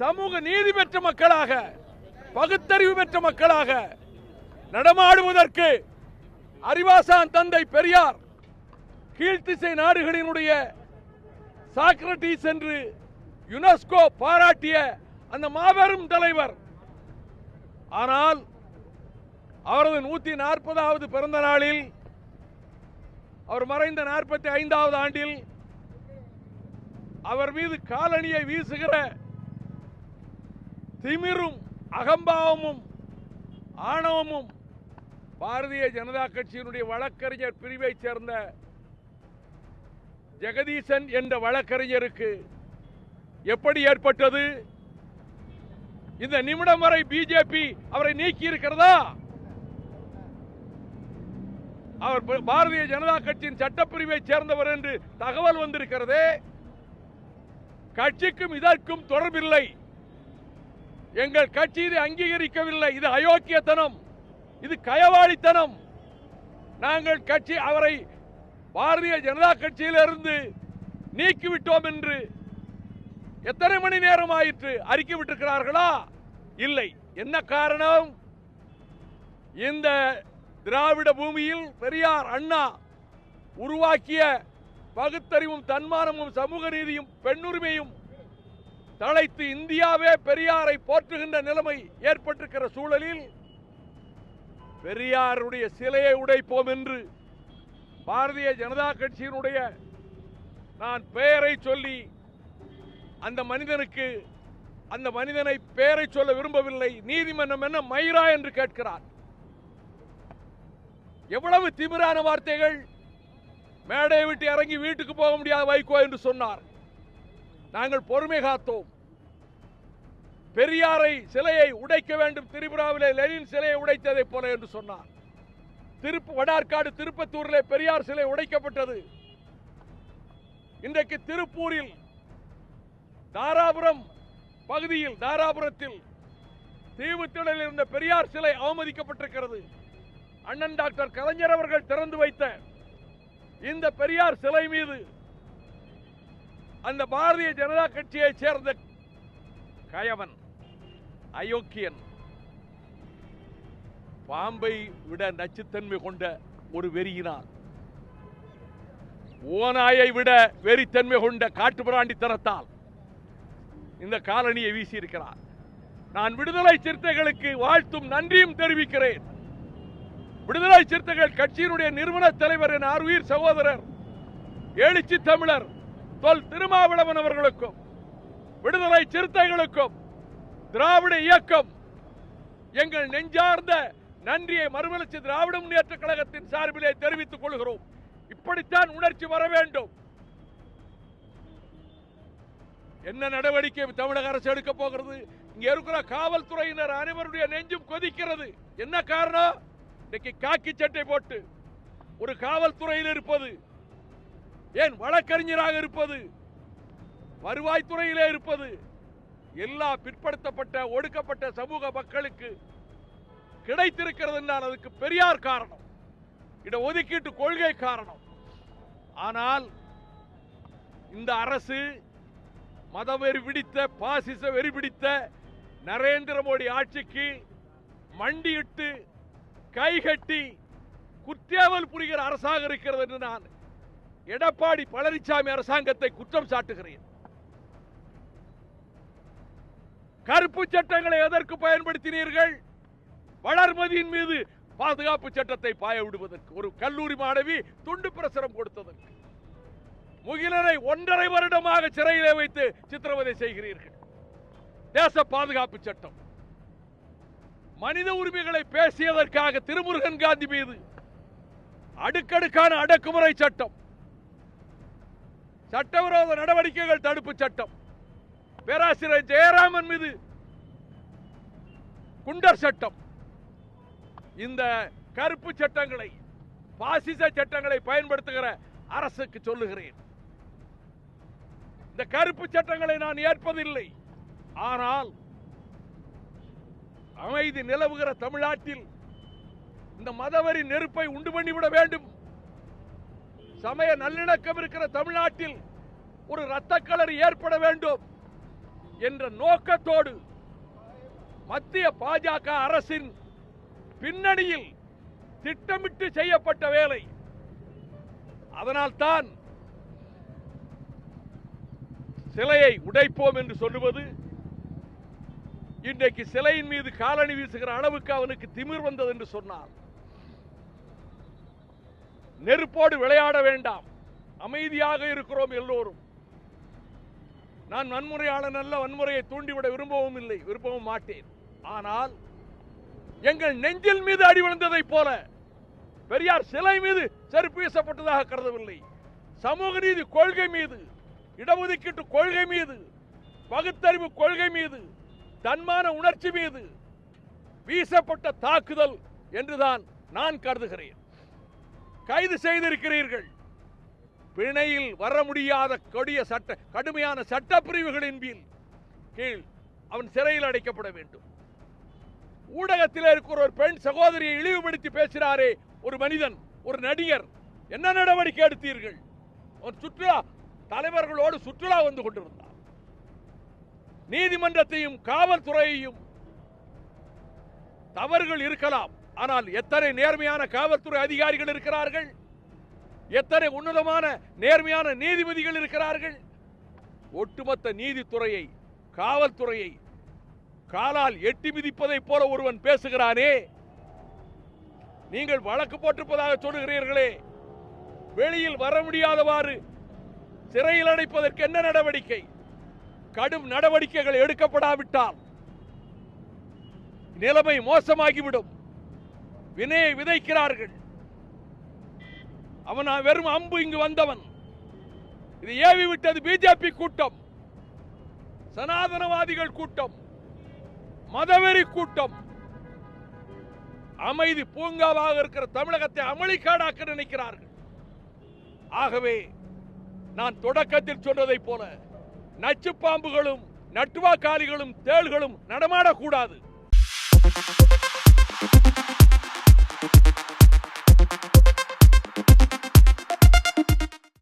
சமூக நீதி பெற்ற மக்களாக பகுத்தறிவு பெற்ற மக்களாக நடமாடுவதற்கு அறிவாசான் தந்தை பெரியார் கீழ்த்திசை நாடுகளினுடைய சாக்ரட்டிஸ் என்று யுனெஸ்கோ பாராட்டிய அந்த மாபெரும் தலைவர். ஆனால் அவரது நூத்தி நாற்பதாவது பிறந்த நாளில் அவர் மறைந்த நாற்பத்தி ஐந்தாவது ஆண்டில் அவர் மீது காலணியை வீசுகிற திமிரும் அகம்பாவமும் ஆணவமும். பாரதிய ஜனதா கட்சியினுடைய வழக்கறிஞர் பிரிவைச் சேர்ந்த ஜெகதீசன் என்ற வழக்கறிஞருக்கு எப்படி ஏற்பட்டது? இந்த நிமிடம் வரை பிஜேபி அவரை நீக்கி இருக்கிறதா அவர் ப- பாரதிய ஜனதா கட்சியின் சட்டப்பிரிவை சேர்ந்தவர் என்று தகவல் வந்திருக்கிறதே. கட்சிக்கும் இதற்கும் தொடர்பில்லை. எங்கள் கட்சி இது அங்கீகரிக்கவில்லை. இது அயோக்கியத்தனம். இது கயவாளித்தனம். நாங்கள் கட்சி அவரை பாரதிய ஜனதா கட்சியிலிருந்து நீக்கிவிட்டோம் என்று எத்தனை மணி நேரம் ஆயிற்று? அறிக்கை விட்டிருக்கிறார்களா? இல்லை. என்ன காரணம்? இந்த திராவிட பூமியில் பெரியார் அண்ணா உருவாக்கிய பகுத்தறிவும் தன்மானமும் சமூக நீதியும் பெண்ணுரிமையும் தழைத்து இந்தியாவே பெரியாரை போற்றுகின்ற நிலைமை ஏற்பட்டிருக்கிற சூழலில் பெரியாருடைய சிலையை உடைப்போம் என்று பாரதிய ஜனதா கட்சியினுடைய நான் பெயரை சொல்லி அந்த மனிதனுக்கு அந்த மனிதனை பெயரை சொல்ல விரும்பவில்லை. நீதிமன்றம் என்ன மயிரா என்று கேட்கிறார். எவ்வளவு திமிரான வார்த்தைகள். மேடையை விட்டு இறங்கி வீட்டுக்கு போக முடியாத வைகோ என்று சொன்னார். நாங்கள் பொறுமை காத்தோம். பெரியாரை சிலையை உடைக்க வேண்டும். திரிபுராவிலே லெனின் சிலையை உடைத்ததைப் போல என்று சொன்னார். திருப்பு வடார்காடு திருப்பத்தூரிலே பெரியார் சிலை உடைக்கப்பட்டது. இன்றைக்கு திருப்பூரில் தாராபுரம் பகுதியில் தாராபுரத்தில் தீவுத்திடலில் இருந்த பெரியார் சிலை அவமதிக்கப்பட்டிருக்கிறது. அண்ணன் டாக்டர் கலைஞர் அவர்கள் திறந்து வைத்த இந்த பெரியார் சிலை மீது அந்த பாரதிய ஜனதா கட்சியை சேர்ந்த கயவன் அயோக்கியன் பாம்பை விட நச்சுத்தன்மை கொண்ட ஒரு வெறியினான் ஓநாயை விட வெறித்தன்மை கொண்ட காட்டுப்பிராண்டித்தனத்தால் இந்த காலனியை வீசியிருக்கிறார். நான் விடுதலை சிறுத்தைகளுக்கு வாழ்த்தும் நன்றியும் தெரிவிக்கிறேன். விடுதலை சிறுத்தைகள் கட்சியினுடைய நிறுவன தலைவர் என் ஆர்வீர் சகோதரர் எழுச்சி தமிழர் தொல் திருமாவளவன் அவர்களுக்கும் விடுதலை சிறுத்தைகளுக்கும் திராவிட இயக்கம். எங்கள் நெஞ்சார்ந்த நன்றியை மறுமலர்ச்சி திராவிட முன்னேற்ற கழகத்தின் சார்பிலே தெரிவித்துக் கொள்கிறோம். இப்படித்தான் உணர்ச்சி வர வேண்டும். என்ன நடவடிக்கை தமிழக அரசு எடுக்க போகிறது? இங்க இருக்கிற காவல்துறையினர் அனைவருடைய நெஞ்சும் கொதிக்கிறது. என்ன காரணம்? இன்னைக்கு காக்கி சட்டை போட்டு ஒரு காவல்துறையில் இருப்பது ஏன் வழக்கறிஞராக இருப்பது? வருவாய்த்துறையிலே இருப்பது? எல்லா பிற்படுத்தப்பட்ட ஒடுக்கப்பட்ட சமூக மக்களுக்கு கிடைத்திருக்கிறது என்றால் அதுக்கு பெரியார் காரணம். இட ஒதுக்கீட்டு கொள்கை காரணம். ஆனால் இந்த அரசு மதவெறி பிடித்த பாசிச வெறி பிடித்த நரேந்திர மோடி ஆட்சிக்கு மண்டியிட்டு கைகட்டி குற்றேவல் புரிகிற அரசாக இருக்கிறது என்று நான் எடப்பாடி பழனிசாமி அரசாங்கத்தை குற்றம் சாட்டுகிறேன். கருப்பு சட்டங்களை எதற்கு பயன்படுத்தினீர்கள்? வளர்மதியின் மீது பாதுகாப்பு சட்டத்தை பாய விடுவதற்கு ஒரு கல்லூரி மாணவி துண்டு பிரசுரம் கொடுத்ததற்கு. முகிலரை ஒன்றரை வருடமாக சிறையிலே வைத்து சித்திரவதை செய்கிறீர்கள். தேச பாதுகாப்பு சட்டம். மனித உரிமைகளை பேசியதற்காக திருமுருகன் காந்தி மீது அடுக்கடுக்கான அடக்குமுறை சட்டம். சட்டவிரோத நடவடிக்கைகள் தடுப்பு சட்டம். பேராசிரியர் ஜெயராமன் மீது குண்டர் சட்டம். இந்த கருப்பு சட்டங்களை பாசிச சட்டங்களை பயன்படுத்துகிற அரசுக்கு சொல்லுகிறேன். இந்த கருப்பு சட்டங்களை நான் ஏற்பதில்லை. ஆனால் அமைதி நிலவுகிற தமிழ்நாட்டில் இந்த மதவரி நெருப்பை உண்டு பண்ணிவிட வேண்டும். சமய நல்லிணக்கம் இருக்கிற தமிழ்நாட்டில் ஒரு இரத்த கலரி ஏற்பட வேண்டும் என்ற நோக்கத்தோடு மத்திய பாஜக அரசின் பின்னணியில் திட்டமிட்டு செய்யப்பட்ட வேலை. அதனால்தான் சிலையை உடைப்போம் என்று சொல்லுவது இன்றைக்கு சிலையின் மீது காலணி வீசுகிற அளவுக்கு அவனுக்கு திமிர் வந்தது என்று சொன்னார் நெருப்போடு விளையாட வேண்டாம். அமைதியாக இருக்கிறோம் எல்லோரும். நான் வன்முறையாளன் அல்ல வன்முறையை தூண்டிவிட விரும்பவும் இல்லை விரும்பவும் மாட்டேன். ஆனால் எங்கள் நெஞ்சில் மீது அடி விழுந்ததைப் போல பெரியார் சிலை மீது செருப்பு வீசப்பட்டதாக கருதவில்லை. சமூக நீதி கொள்கை மீது இடஒதுக்கீட்டு கொள்கை மீது பகுத்தறிவு கொள்கை மீது தன்மான உணர்ச்சி மீது வீசப்பட்ட தாக்குதல் என்றுதான் நான் கருதுகிறேன். கைது செய்திருக்கிறீர்கள். பிணையில் வர முடியாத கொடிய சட்ட கடுமையான சட்ட பிரிவுகளின் கீழ் கீழ் அவன் சிறையில் அடைக்கப்பட வேண்டும். ஊடகத்தில் இருக்கிற ஒரு பெண் சகோதரியை இழிவுபடுத்தி பேசுகிறாரே ஒரு மனிதன் ஒரு நடிகர் என்ன நடவடிக்கை எடுத்தீர்கள்? ஒரு சுற்றுலா தலைவர்களோடு சுற்றுலா வந்து கொண்டிருந்தார் நீதிமன்றத்தையும் காவல்துறையையும் தவறுகள் இருக்கலாம். ஆனால் எத்தனை நேர்மையான காவல்துறை அதிகாரிகள் இருக்கிறார்கள்? எத்தனை உன்னதமான நேர்மையான நீதிபதிகள் இருக்கிறார்கள்? ஒட்டுமொத்த நீதித்துறையை காவல்துறையை காலால் எட்டி மிதிப்பதைப் போல ஒருவன் பேசுகிறானே? நீங்கள் வழக்கு போட்டிருப்பதாக சொல்லுகிறீர்களே. வெளியில் வர முடியாதவாறு சிறையில் அடைப்பதற்கு என்ன நடவடிக்கை? கடும் நடவடிக்கைகள் எடுக்கப்படாவிட்டால் நிலைமை மோசமாகிவிடும். வினையை விதைக்கிறார்கள். அவன் வெறும் அம்பு இங்கு வந்தவன். இது ஏவி விட்டது பிஜேபி கூட்டம். சனாதனவாதிகள் கூட்டம். மதவெறி கூட்டம். அமைதி பூங்காவாக இருக்கிற தமிழகத்தை அமளிக்காடாக்க நினைக்கிறார்கள். ஆகவே நான் தொடக்கத்தில் சொன்னதைப் போல நச்சு பாம்புகளும் நட்டுவாக்காலிகளும் தேள்களும் நடமாடக்கூடாது.